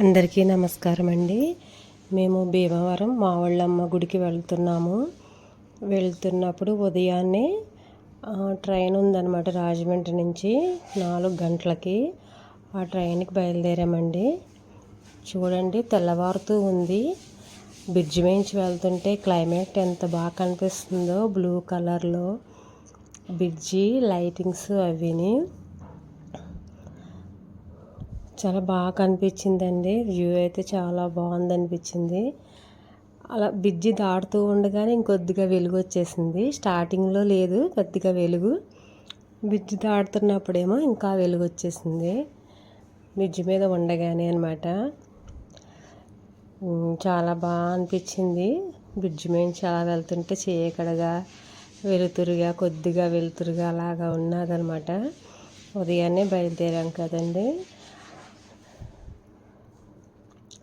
అందరికీ నమస్కారం అండి మేము భీమవరం మావళ్ళమ్మ గుడికి వెళ్తున్నాము. వెళ్తున్నప్పుడు ఉదయాన్నే ట్రైన్ ఉందన్నమాట రాజమండ్రి నుంచి నాలుగు గంటలకి. ఆ ట్రైన్కి బయలుదేరామండి. చూడండి తెల్లవారుతూ ఉంది. బ్రిడ్జ్ మేంచి వెళ్తుంటే క్లైమేట్ ఎంత బాగా కనిపిస్తుందో బ్లూ కలర్లో. బ్రిడ్జి లైటింగ్స్ అవిని చాలా బాగా కనిపించిందండి. వ్యూ అయితే చాలా బాగుంది అనిపించింది అలా బ్రిడ్జి దాటుతూ ఉండగానే ఇంకొద్దిగా వెలుగు వచ్చేసింది. స్టార్టింగ్లో లేదు కొద్దిగా వెలుగు. బ్రిడ్జి దాటుతున్నప్పుడేమో ఇంకా వెలుగు వచ్చేసింది. బ్రిడ్జి మీద ఉండగానే అనమాట చాలా బాగా అనిపించింది. బ్రిడ్జి మీద చాలా వెళ్తుంటే చీకడగా వెలుతురుగా కొద్దిగా వెలుతురుగా అలాగా ఉన్నదనమాట ఉదయాన్నే బయలుదేరాం కదండి.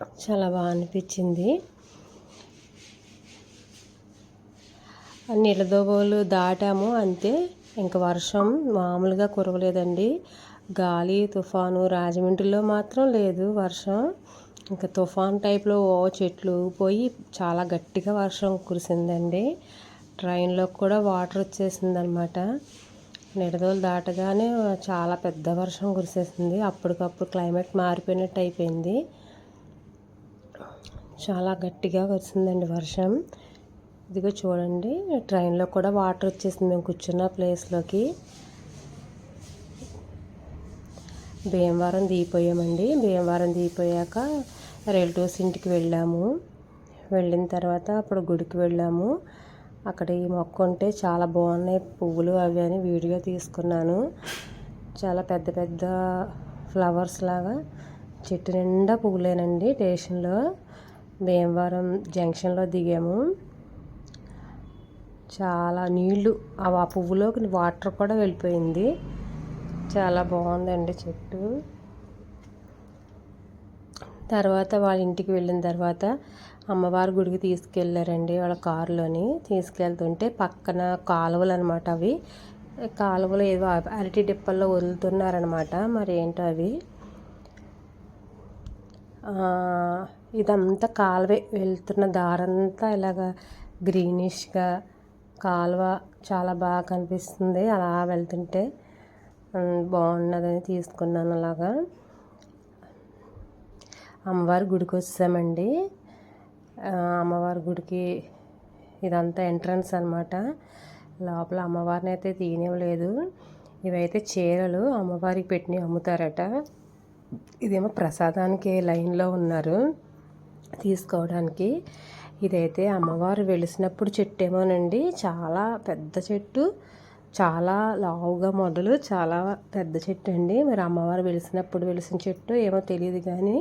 చాలా బాగా అనిపించింది. నీళ్ళదోబోలు దాటాము అంతే. ఇంకా వర్షం మామూలుగా కురవలేదండి. గాలి తుఫాను రాజమండ్రిలో మాత్రం లేదు వర్షం. ఇంకా తుఫాన్ టైప్లో ఓ చెట్లు పోయి చాలా గట్టిగా వర్షం కురిసిందండి. ట్రైన్లో కూడా వాటర్ వచ్చేసిందనమాట. నిడదోలు దాటగానే చాలా పెద్ద వర్షం కురిసేసింది. అప్పటికప్పుడు క్లైమేట్ మారిపోయినట్టు అయిపోయింది. చాలా గట్టిగా వచ్చిందండి వర్షం. ఇదిగో చూడండి ట్రైన్లో కూడా వాటర్ వచ్చేసింది. మేము కూర్చున్న ప్లేస్లోకి భీమవరం దిగిపోయామండి. భీమవరం దిగిపోయాక రిలేటివ్స్ ఇంటికి వెళ్ళాము. వెళ్ళిన తర్వాత అప్పుడు గుడికి వెళ్ళాము. అక్కడ ఈ మొక్క ఉంటే చాలా బాగున్నాయి పువ్వులు అవి అని వీడియో తీసుకున్నాను. చాలా పెద్ద పెద్ద ఫ్లవర్స్ లాగా చెట్టు నిండా పువ్వులేనండి స్టేషన్లో. భీమవరం జంక్షన్లో దిగాము. చాలా నీళ్ళు ఆ ఆ పువ్వులోకి వాటర్ కూడా వెళ్ళిపోయింది. చాలా బాగుందండి చెట్టు. తర్వాత వాళ్ళ ఇంటికి వెళ్ళిన తర్వాత అమ్మవారి గుడికి తీసుకెళ్ళారండి వాళ్ళ కారులోని. తీసుకెళ్తుంటే పక్కన కాలువలు అనమాట అవి. కాలువలు ఏదో అరటి డిప్పల్లో వదులుతున్నారనమాట మరి ఏంటో అవి? ఇదంతా కాలువే వెళ్తున్న దారంతా ఇలాగ గ్రీనిష్గా కాలువ చాలా బాగా కనిపిస్తుంది. అలా వెళ్తుంటే బాగున్నదని తీసుకున్నాను అలాగా. అమ్మవారి గుడికి వచ్చామండి. అమ్మవారి గుడికి ఇదంతా ఎంట్రన్స్ అనమాట లోపల అమ్మవారిని అయితే తీయనివ్వలేదు ఇవైతే చీరలు అమ్మవారికి పెట్టినవి అమ్ముతారట. ఇదేమో ప్రసాదానికి లైన్లో ఉన్నారు. తీసుకోవడానికి. ఇదైతే అమ్మవారు వెలిసినప్పుడు చెట్టు ఏమోనండి చాలా పెద్ద చెట్టు చాలా లావుగా మొదలు చాలా పెద్ద చెట్టు అండి. మరి అమ్మవారు వెలిసినప్పుడు వెలిసిన చెట్టు ఏమో తెలియదు కానీ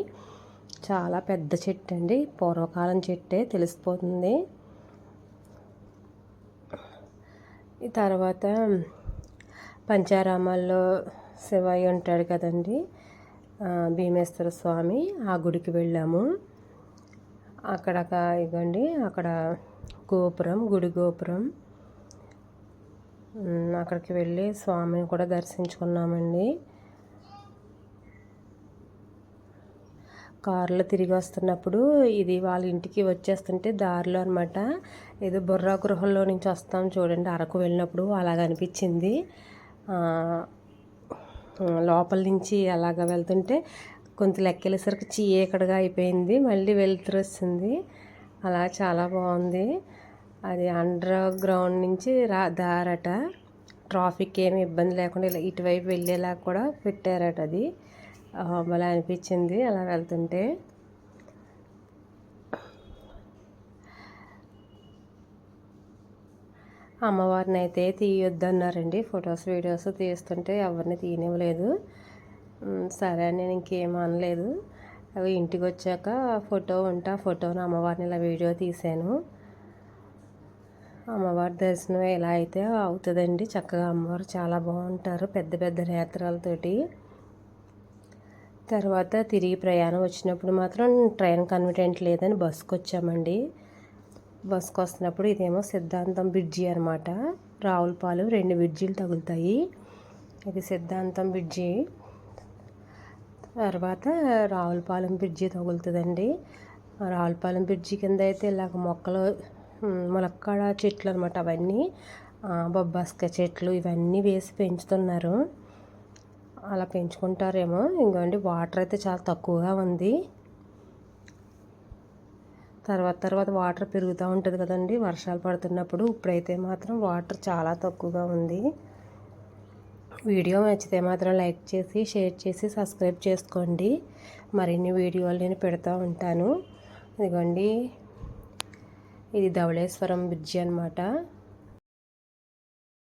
చాలా పెద్ద చెట్టు అండి. పూర్వకాలం చెట్టే తెలిసిపోతుంది. ఈ తర్వాత పంచారామాల్లో శివయ్య ఉంటాడు కదండి. భీమేశ్వర స్వామి ఆ గుడికి వెళ్ళాము. అక్కడ ఇవ్వండి. అక్కడ గోపురం గుడి గోపురం. అక్కడికి వెళ్ళి స్వామిని కూడా దర్శించుకున్నామండి. కారులో తిరిగి వస్తున్నప్పుడు ఇది వాళ్ళ ఇంటికి వచ్చేస్తుంటే దారిలో అనమాట ఏదో బుర్రా గృహంలో నుంచి వస్తాం చూడండి. అరకు వెళ్ళినప్పుడు అలాగ అనిపించింది. లోపల నుంచి అలాగ వెళ్తుంటే కొంత లెక్కేసరికి చీకటిగా అయిపోయింది. మళ్ళీ వెలుతురు వచ్చింది అలా చాలా బాగుంది. అది అండర్ గ్రౌండ్ నుంచి రా దారట. ట్రాఫిక్ ఏమి ఇబ్బంది లేకుండా ఇలా ఇటువైపు వెళ్ళేలా కూడా పెట్టారట అది. అలా అనిపించింది అలా వెళ్తుంటే. అమ్మవారిని అయితే తీయొద్దన్నారండి. ఫొటోస్ వీడియోస్ తీస్తుంటే ఎవరిని తీయనివ్వలేదు సరే నేను ఇంకేం అనలేదు. అవి ఇంటికి వచ్చాక ఫోటో ఉంటే ఆ ఫోటోని అమ్మవారిని ఇలా వీడియో తీశాను అమ్మవారి దర్శనం ఎలా అయితే అవుతుందండి చక్కగా అమ్మవారు చాలా బాగుంటారు పెద్ద పెద్ద నేత్రాలతోటి. తర్వాత తిరిగి ప్రయాణం వచ్చినప్పుడు మాత్రం ట్రైన్ కన్వీనియంట్ లేదని బస్సుకు వచ్చామండి బస్సుకు వస్తున్నప్పుడు ఇదేమో సిద్ధాంతం బ్రిడ్జి అనమాట రావులపాలు రెండు బ్రిడ్జీలు తగులుతాయి. ఇది సిద్ధాంతం బ్రిడ్జి. తర్వాత రావులపాలెం బ్రిడ్జి తగులుతుందండి. రావులపాలెం బ్రిడ్జి కింద అయితే ఇలాగ మొక్కలు ములక్కాడ చెట్లు అనమాట అవన్నీ. ఆ, బొబ్బాస్కాయ చెట్లు ఇవన్నీ వేసి పెంచుతున్నారు. అలా పెంచుకుంటారేమో. ఇంకోండి వాటర్ అయితే చాలా తక్కువగా ఉంది. తర్వాత తర్వాత వాటర్ పెరుగుతూ ఉంటుంది కదండి వర్షాలు పడుతున్నప్పుడు. ఇప్పుడైతే మాత్రం వాటర్ చాలా తక్కువగా ఉంది. వీడియో నచ్చితే మాత్రం లైక్ చేసి షేర్ చేసి సబ్స్క్రైబ్ చేసుకోండి. మరిన్ని వీడియోలు నేను పెడతా ఉంటాను. ఇదిగోండి. ఇది ధవళేశ్వరం బ్రిడ్జి అనమాట